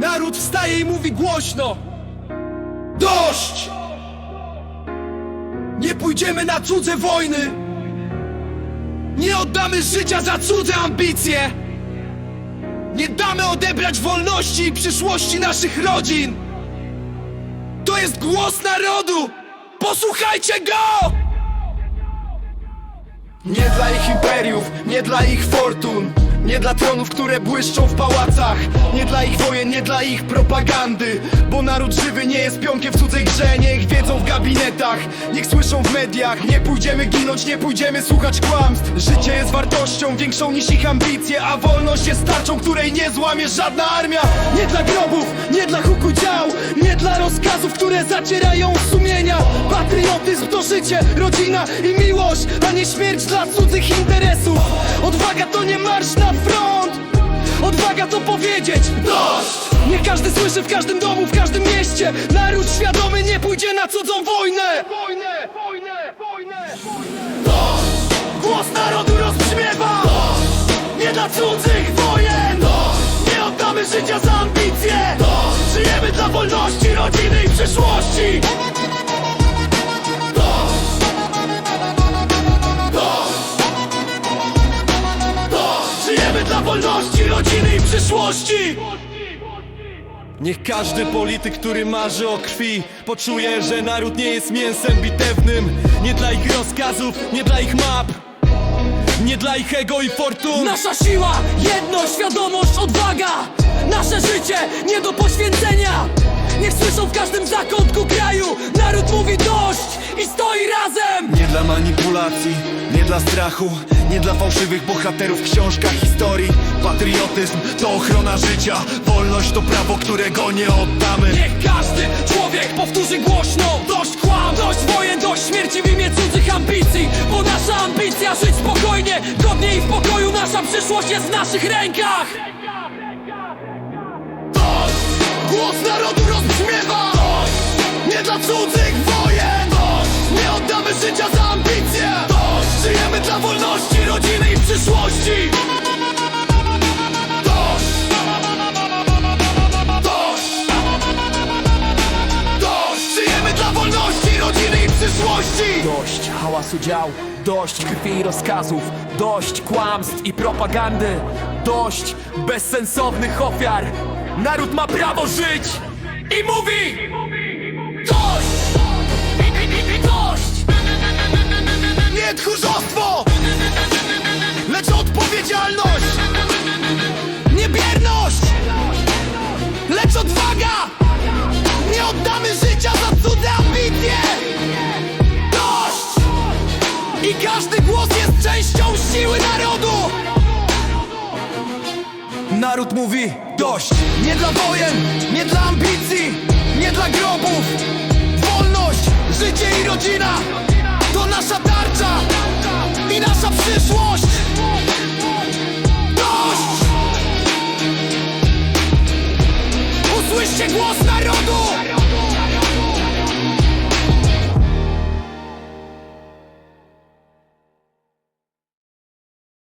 Naród wstaje i mówi głośno Dość! Nie pójdziemy na cudze wojny Nie oddamy życia za cudze ambicje Nie damy odebrać wolności i przyszłości naszych rodzin To jest głos narodu! Posłuchajcie go! Nie dla ich imperiów, nie dla ich fortun Nie dla tronów, które błyszczą w pałacach. Nie dla ich wojen, nie dla ich propagandy. Bo naród żywy nie jest pionkiem w cudzej grze. Niech wiedzą w gabinetach, niech słyszą w mediach. Nie pójdziemy ginąć, nie pójdziemy słuchać kłamstw. Życie jest wartością większą niż ich ambicje A wolność jest tarczą, której nie złamie żadna armia. Nie dla grobów, nie dla huku dział. Nie dla rozkazów, które zacierają sumienia. Patriotyzm to życie, rodzina i miłość A nie śmierć dla cudzych interesów Odwaga to nie marsz na front. Odwaga to powiedzieć. Dość! Nie każdy słyszy w każdym domu, w każdym mieście. Naród świadomy nie pójdzie na cudzą wojnę. Wojnę, wojnę, wojnę Dość! Głos narodu rozbrzmiewa. Dość! Nie dla cudzych wojen. Dość! Nie oddamy życia za ambicje. Dość! Żyjemy dla wolności, rodziny i przyszłości przyszłości! Niech każdy polityk, który marzy o krwi Poczuje, że naród nie jest mięsem bitewnym. Nie dla ich rozkazów, nie dla ich map Nie dla ich ego i fortun. Nasza siła, jedność, świadomość, odwaga. Nasze życie nie do poświęcenia. Niech słyszą w każdym zakątku kraju dla strachu. Nie dla fałszywych bohaterów w książkach historii. Patriotyzm to ochrona życia. Wolność to prawo, którego nie oddamy. Niech każdy człowiek powtórzy głośno. Dość kłam, dość wojen, dość śmierci w imię cudzych ambicji. Bo nasza ambicja żyć spokojnie, godnie i w pokoju. Nasza przyszłość jest w naszych rękach. Głos narodu rodziny przyszłości. Dość! Żyjemy dla wolności, rodziny i przyszłości. Dość hałasu dział, dość krwi i rozkazów, dość kłamstw i propagandy, dość bezsensownych ofiar. Naród ma prawo żyć i mówi Naród mówi dość. Nie dla wojen, nie dla ambicji Nie dla grobów. Wolność, życie i rodzina. To nasza tarcza I nasza przyszłość. Dość! Usłyszcie głos